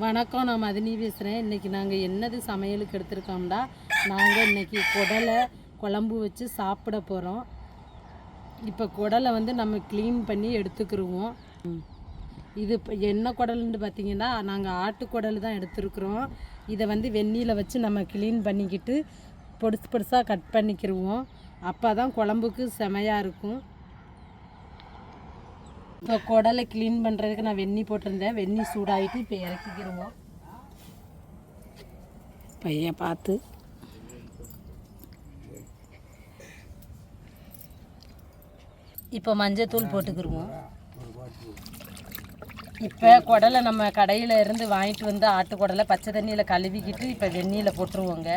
வணக்கம் நான் மதினி பேசுகிறேன் இன்றைக்கி நாங்கள் என்னது சமையலுக்கு எடுத்திருக்கோம்னா நாங்கள் இன்றைக்கி குடலை குழம்பு வச்சு சாப்பிட போகிறோம் இப்போ குடலை வந்து நம்ம க்ளீன் பண்ணி எடுத்துக்கிருவோம். இது இப்போ என்ன குடல்னு பார்த்தீங்கன்னா நாங்கள் ஆட்டு குடல் தான் எடுத்துருக்குறோம். இதை வந்து வெந்நீரில் வச்சு நம்ம க்ளீன் பண்ணிக்கிட்டு பொடுசு பொடுசாக கட் பண்ணிக்கிருவோம். அப்போ தான் குழம்புக்கு செமையாக இருக்கும். இப்போ குடலை க்ளீன் பண்ணுறதுக்கு நான் வெந்நி போட்டிருந்தேன். வெந்நி சூடாகிட்டு இப்போ இறக்கிக்கிருவோம் பையன் பார்த்து. இப்போ மஞ்சத்தூள் போட்டுக்கிருவோம். இப்போ குடலை நம்ம கடையில் இருந்து வாங்கிட்டு வந்து ஆட்டு குடலை பச்சை தண்ணியில் கழுவிக்கிட்டு இப்போ வெந்நியில் போட்டுருவோங்க.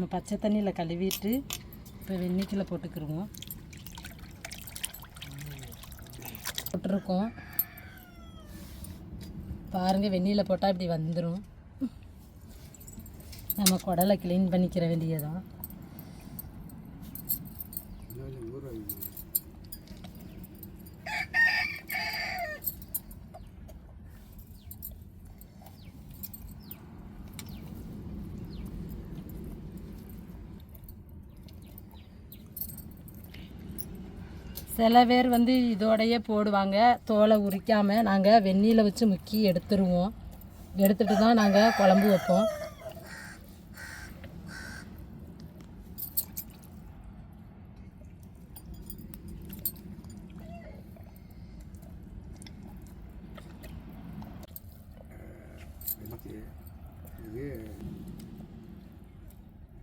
நம்ம பச்சை தண்ணியில் கழுவிட்டு இப்போ வெந்நிக்கில் போட்டுக்கிருவோம். போட்டிருக்கோம். பாருங்கள் வெந்நியில் போட்டால் இப்படி வந்துடும் நம்ம குடலை க்ளீன் பண்ணிக்கிற வேண்டியதான் சில பேர் வந்து இதோடையே போடுவாங்க. தோலை உரிக்காமல் நாங்கள் வெந்நீரில் வச்சு முக்கி எடுத்துருவோம். எடுத்துட்டு தான் நாங்கள் குழம்பு வைப்போம் எனக்கு இது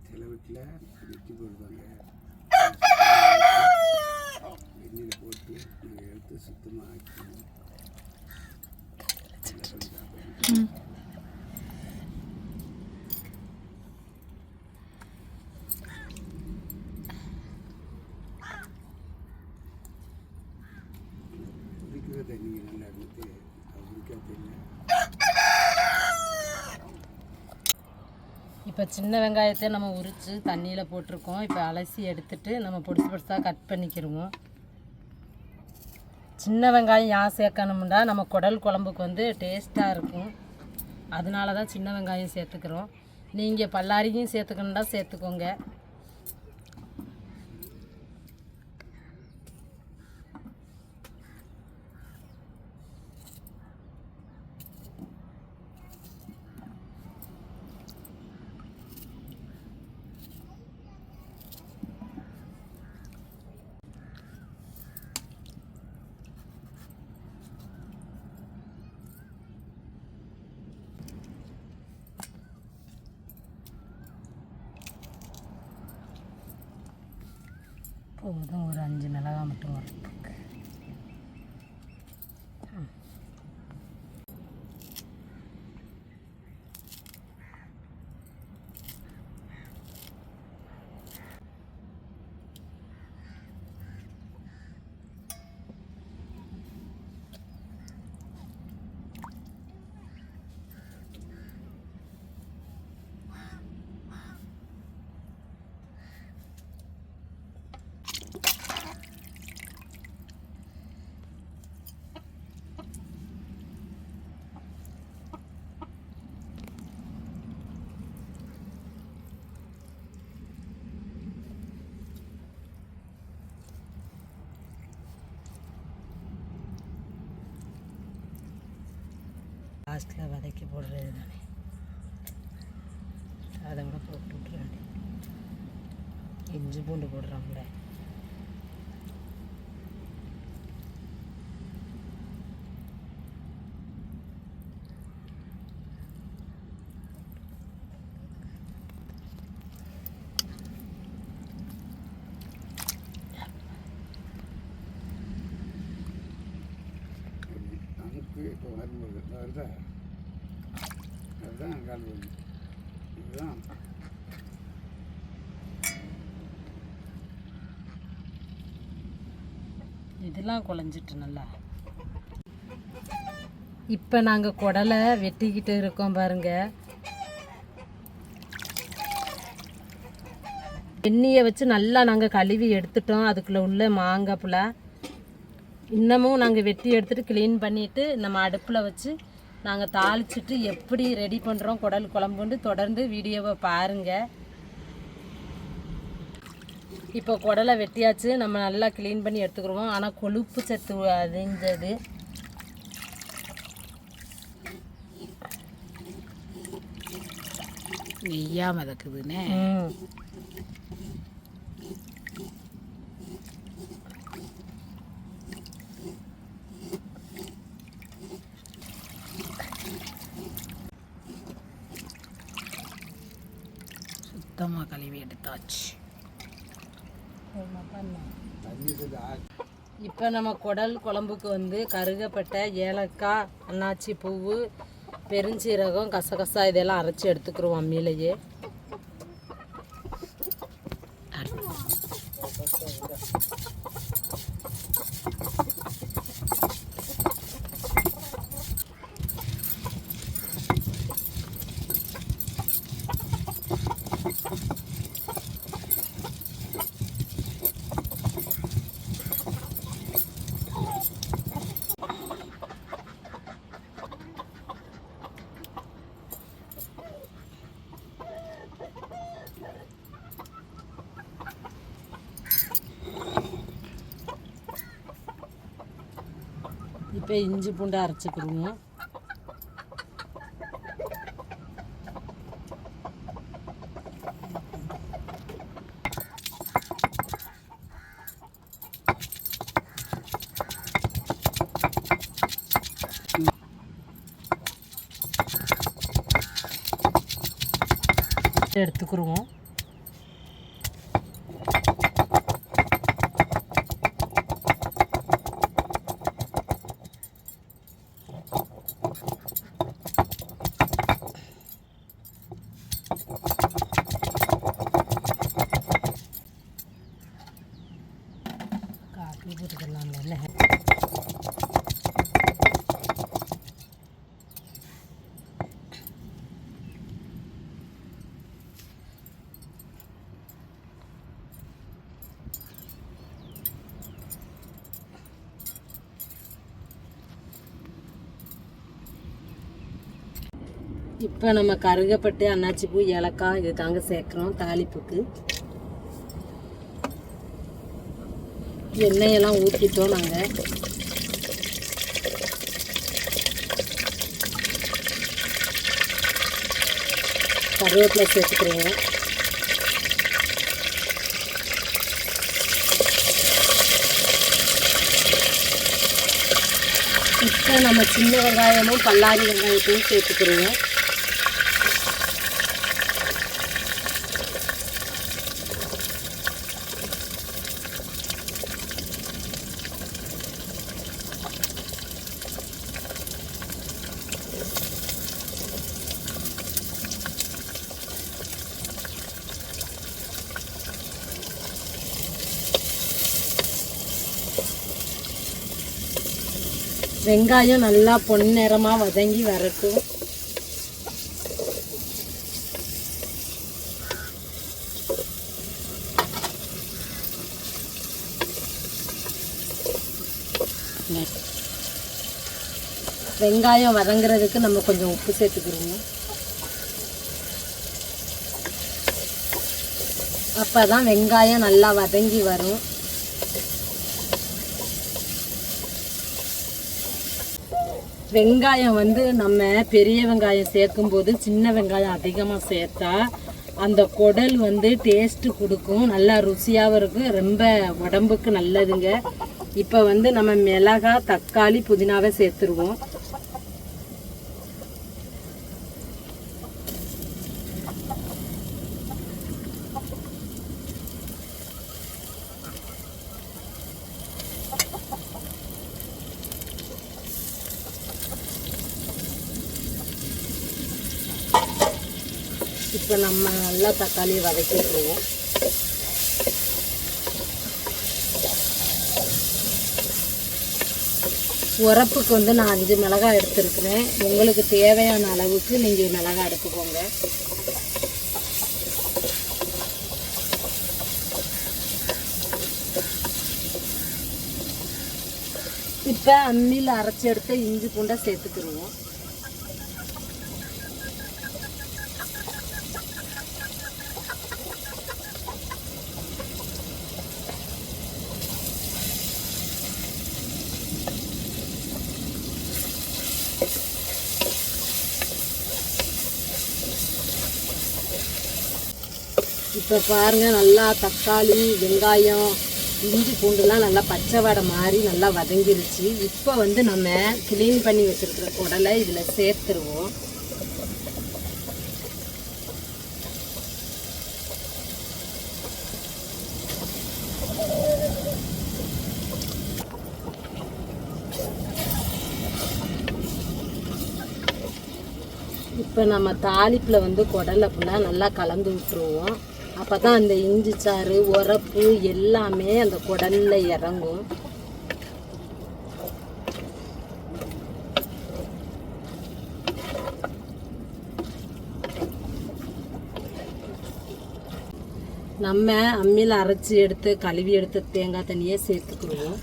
சில வீட்டில் வெட்டி போடுவாங்க வெந்நீரை போட்டு நீங்கள் எடுத்து சுத்தமாக ஆக்கி நல்லா பண்ணி சாப்பிடுங்க. குடிக்கிற தண்ணி நல்லா இருந்துட்டு அது குடிக்காத தண்ணி இப்போ சின்ன வெங்காயத்தை நம்ம உரித்து தண்ணியில் போட்டிருக்கோம். இப்போ அலசி எடுத்துட்டு நம்ம பொடிசு பொடிசாக கட் பண்ணிக்கிருவோம். சின்ன வெங்காயம் ஏன் சேர்க்கணும்னா நம்ம குடல் குழம்புக்கு வந்து டேஸ்ட்டாக இருக்கும். அதனால தான் சின்ன வெங்காயம் சேர்த்துக்கிறோம். நீங்கள் பல்லாரியும் சேர்த்துக்கணுன்னா சேர்த்துக்கோங்க. போதும். ஒரு அஞ்சு மிளகா மட்டும் வரும். லாஸ்ட்டில் வதக்கி போடுறது தானே அதை கூட போட்டு விட்ற இஞ்சி பூண்டு போடுறாங்களே வருதா அதுதான் கால் வலி. இதுதான். இதெல்லாம் குழஞ்சிட்டு நல்லா. இப்போ நாங்கள் குடலை வெட்டிக்கிட்டு இருக்கோம் பாருங்க. வெந்நியை வச்சு நல்லா நாங்கள் கழுவி எடுத்துட்டோம். அதுக்குள்ளே உள்ள மாங்காய் இன்னமும் நாங்கள் வெட்டி எடுத்துகிட்டு க்ளீன் பண்ணிவிட்டு நம்ம அடுப்பில் வச்சு நாங்கள் தாளிச்சிட்டு எப்படி ரெடி பண்ணுறோம் குடல் குழம்புன்னு தொடர்ந்து வீடியோவை பாருங்கள் இப்போ குடலை வெட்டியாச்சு நம்ம நல்லா க்ளீன் பண்ணி எடுத்துக்கிறோம் ஆனால் கொழுப்பு சத்து அதிஞ்சது. நெய்யா மதக்குதுன்னு சுத்தமாக கழுவி எடுத்தாச்சு. இப்போ நம்ம குடல் குழம்புக்கு வந்து கருகப்பட்டை ஏலக்காய் அன்னாச்சி பூவு பெருஞ்சீரகம் கசகசா இதெல்லாம் அரைச்சி எடுத்துக்கிறோம் அம்மியிலேயே. இப்போ இஞ்சி பூண்டு அரைச்சிக்கிறோங்க எடுத்துக்கிறோம் காப்பி போட்டுக்கலாம்ல இப்போ நம்ம கருகப்பட்டு அன்னாச்சி பூ ஏலக்காய் இது தாங்க சேர்க்குறோம் தாளிப்புக்கு. எண்ணெயெல்லாம் ஊற்றிட்டோம் நாங்கள் கருவேப்பிலை சேர்த்துக்கிறோங்க. இப்போ நம்ம சின்ன வெங்காயமும் பல்லாரி வெங்காயத்தையும் சேர்த்துக்கிறோங்க. வெங்காயம் நல்லா பொன்னிறமாக வதங்கி வரட்டும். வெங்காயம் வதங்குறதுக்கு நம்ம கொஞ்சம் உப்பு சேர்த்துக்கிறோங்க. அப்போ தான் வெங்காயம் நல்லா வதங்கி வரும். வெங்காயம் வந்து நம்ம பெரிய வெங்காயம் சேர்க்கும்போது சின்ன வெங்காயம் அதிகமாக சேர்த்தா அந்த குடல் வந்து டேஸ்ட்டு கொடுக்கும். நல்லா ருசியாகவும் இருக்கும். ரொம்ப உடம்புக்கு நல்லதுங்க. இப்போ வந்து நம்ம மிளகா தக்காளி புதினாவை சேர்த்துருவோம். இப்போ நம்ம நல்லா தக்காளியை வதக்கிட்டுருவோம் உரப்புக்கு வந்து நான் அஞ்சு மிளகாய் எடுத்துருக்குறேன். உங்களுக்கு தேவையான அளவுக்கு நீங்கள் மிளகாய் எடுத்துக்கோங்க. இப்போ அம்மியில் அரைச்சி எடுத்து இஞ்சி பூண்டை சேர்த்துக்கிடுவோம் இப்போ பாருங்கள் நல்லா தக்காளி வெங்காயம் இஞ்சி பூண்டுலாம் நல்லா பச்சை வடை மாதிரி நல்லா வதங்கிருச்சு. இப்போ வந்து நம்ம க்ளீன் பண்ணி வச்சுருக்கிற குடலை இதில் சேர்த்துருவோம். இப்போ நம்ம தாளிப்பில் வந்து குடல் அப்படின்னா நல்லா கலந்து விட்டுருவோம். அப்போ தான் அந்த இஞ்சி சாறு உரப்பு எல்லாமே அந்த குடல்ல இறங்கும். நம்ம அம்மியில் அரைச்சி எடுத்து கழுவி எடுத்த தேங்காய் தண்ணியே சேர்த்துக்குருவோம்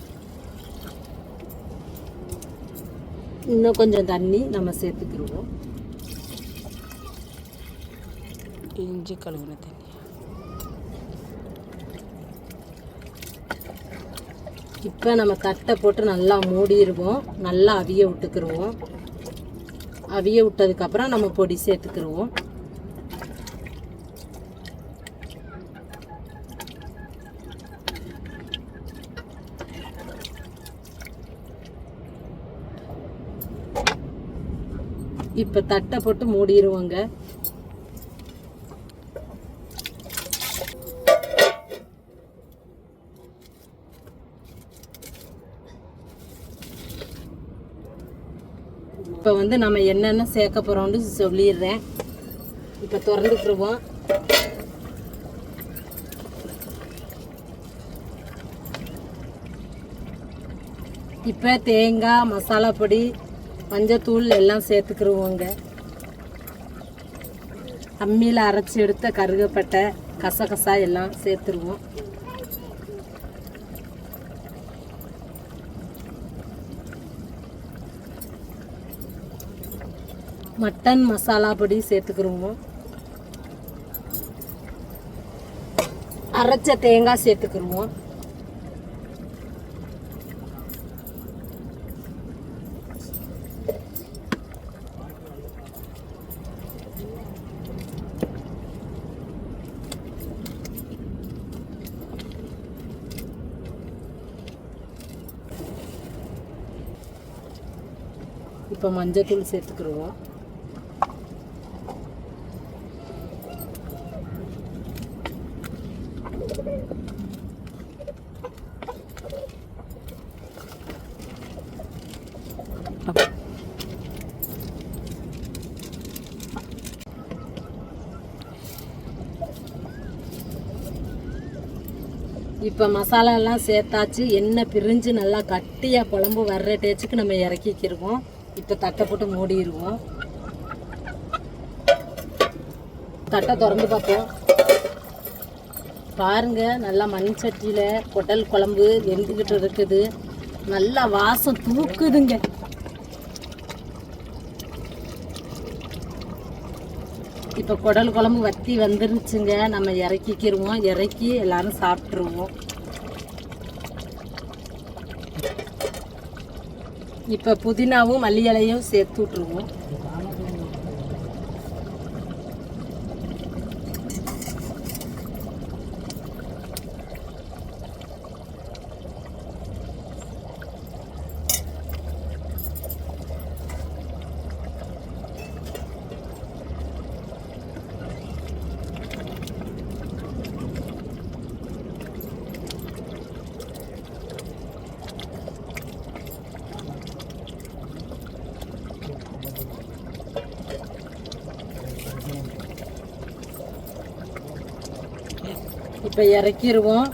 இன்னும் கொஞ்சம் தண்ணி நம்ம சேர்த்துக்கிடுவோம். இஞ்சி கழுவுன தண்ணி. இப்போ நம்ம தட்டை போட்டு நல்லா மூடிடுவோம் நல்லா அவிய விட்டுக்கிருவோம். அவிய விட்டதுக்கப்புறம் நம்ம பொடி சேர்த்துக்கிருவோம். இப்போ தட்டை போட்டு மூடிடுவோங்க இப்போ வந்து நம்ம என்னென்ன சேர்க்க போகிறோம்னு சொல்லிடுறேன். இப்போ திறந்துட்டுருவோம் இப்போ தேங்காய் மசாலா பொடி மஞ்சத்தூள் எல்லாம் சேர்த்துக்கிருவோங்க அம்மியில் அரைச்சி எடுத்த கருகப்பட்டை கசகசா எல்லாம் சேர்த்துருவோம். மட்டன் மசாலா பொடி சேர்த்துக்கிருவோம் அரைச்ச தேங்காய் சேர்த்துக்கிருவோம் இப்போ மஞ்சத்தூள் சேர்த்துக்கிடுவோம் இப்போ மசாலாலாம் சேர்த்தாச்சு எண்ணெய் பிரிஞ்சு நல்லா கட்டியாக குழம்பு வர்ற டேச்சுக்கு நம்ம இறக்கிக்கிருவோம் இப்போ தட்டை போட்டு மூடிடுவோம். தட்டை திறந்து பார்ப்போம். பாருங்க நல்லா மண் சட்டியில் குடல் குழம்பு வெந்துக்கிட்டு இருக்குது. நல்லா வாசம் தூக்குதுங்க. இப்போ குடல் குழம்பு வத்தி வந்துருச்சுங்க. நம்ம இறக்கிக்கிருவோம். இறக்கி எல்லாரும் சாப்பிட்ருவோம் இப்போ புதினாவும் மல்லி இலையும் சேர்த்து விட்ருவோம் இப்போ இறக்கிடுவோம்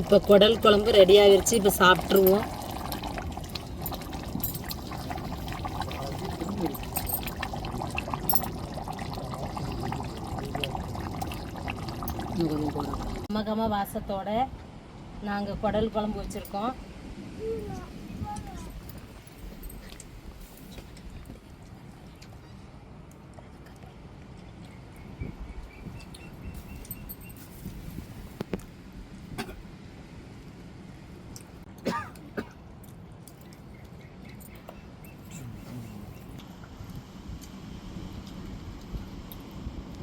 இப்போ குடல் குழம்பு ரெடி ஆகிருச்சு. இப்போ சாப்பிட்ருவோம் இன்னும் கொஞ்சம் போகிறோம் கமகம வாசத்தோட நாங்கள் குடல் குழம்பு வச்சுருக்கோம்.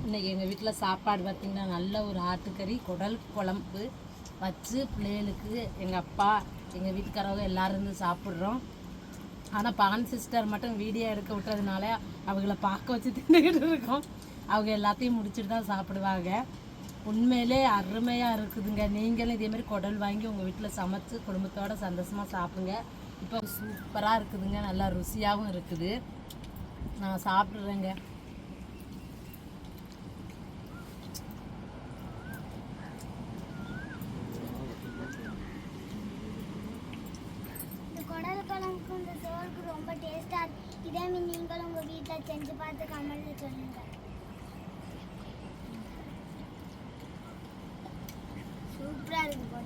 இன்னைக்கு எங்கள் வீட்டில் சாப்பாடு பார்த்திங்கன்னா நல்ல ஒரு ஆட்டுக்கறி குடல் குழம்பு வச்சு பிள்ளைகளுக்கு எங்கள் அப்பா எங்கள் வீட்டுக்காரவங்க எல்லோரும் இருந்து சாப்பிட்றோம். ஆனால் பான் சிஸ்டர் மட்டும் வீடியோ எடுக்க விட்டதுனால அவங்கள பார்க்க வச்சு தின்னுக்கிட்டு இருக்கோம். அவங்க எல்லாத்தையும் முடிச்சுட்டு தான் சாப்பிடுவாங்க. உண்மையிலே அருமையாக இருக்குதுங்க. நீங்களும் இதேமாரி குடல் வாங்கி உங்கள் வீட்டில் சமைச்சு குடும்பத்தோடு சந்தோஷமாக சாப்பிடுங்க. இப்போ சூப்பராக இருக்குதுங்க. நல்லா ருசியாகவும் இருக்குது. நான் சாப்பிட்றேங்க இந்த குடல் குழம்புக்கும் இந்த சோறுக்கு ரொம்ப டேஸ்டாக இருக்கு இதே மாதிரி நீங்களும் உங்கள் வீட்டில் செஞ்சு பார்த்து கமெண்ட்ல சொல்லுங்க சூப்பராக இருக்கு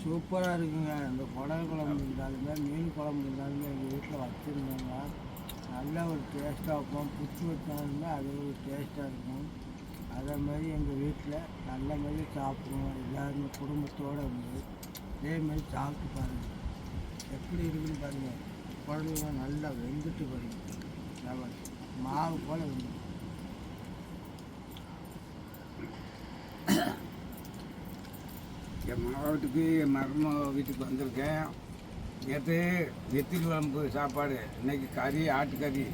சூப்பராக இருக்குங்க. இந்த குடல் குழம்பு இருந்தாலுமே மீன் குழம்பு இருந்தாலுமே எங்கள் வீட்டில் வச்சுருந்தோங்க. நல்ல ஒரு டேஸ்ட்டாக இருக்கும். புச்சு வச்சாலுமே அது ஒரு டேஸ்ட்டாக இருக்கும். அதே மாதிரி எங்கள் வீட்டில் நல்ல மாதிரி சாப்பிடுவோம். எல்லாருமே குடும்பத்தோடு இருந்து அதே மாதிரி சாப்பிட்டு பாருங்கள் எப்படி இருக்குன்னு பாருங்கள் குழந்தைங்க நல்லா வெந்துட்டு பாருங்கள் மாவு போல் வெந்து என் மாவட்டுக்கு என் மரும வீட்டுக்கு வந்திருக்கேன். நேற்று நெத்திலி குழம்பு சாப்பாடு. இன்னைக்கு கறி ஆட்டுக்கறி.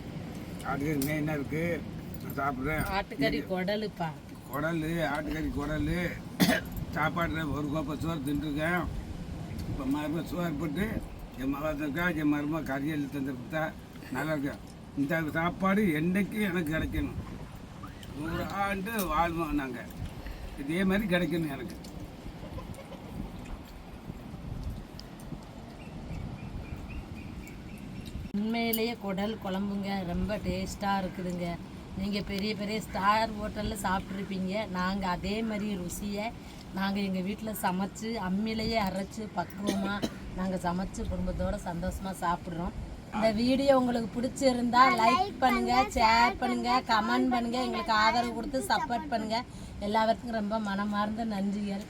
ஆட்டுக்கறி மெயினாக இருக்குது நான் சாப்பிட்றேன். ஆட்டுக்கறி குடலுப்பா. குடல் ஆட்டுக்கறி குடல். சாப்பாட்டில் ஒரு கோப்பை சோறு தின்றுருக்கேன். இப்போ மரும சோறு போட்டு என் மகத்திற்கா என் மரும கறியல் தந்துருக்கா? நல்லா இருக்கு? இந்த சாப்பாடு என்றைக்கு எனக்கு கிடைக்கணும்? நூறு ஆண்டு வாழ்வோம் நாங்கள் இதே மாதிரி கிடைக்கணும் எனக்கு. உண்மையிலேயே குடல் குழம்புங்க ரொம்ப டேஸ்ட்டாக இருக்குதுங்க. நீங்கள் பெரிய பெரிய ஸ்டார் ஹோட்டலில் சாப்பிட்ருப்பீங்க நாங்கள் அதே மாதிரி ருசியை நாங்கள் எங்கள் வீட்டில் சமைச்சு அம்மிலேயே அரைச்சி பக்குவமாக நாங்கள் சமைச்சு குடும்பத்தோட சந்தோஷமாக சாப்பிட்றோம். இந்த வீடியோ உங்களுக்கு பிடிச்சிருந்தா லைக் பண்ணுங்க ஷேர் பண்ணுங்க கமெண்ட் பண்ணுங்க எங்களுக்கு ஆதரவு கொடுத்து சப்போர்ட் பண்ணுங்க. எல்லாருக்கும் ரொம்ப மனமார்ந்த நன்றிகள்.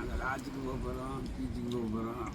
அந்த லாட்ஜுக்கு போக போகிறோம் பீச்சுக்கு போக போகிறோம்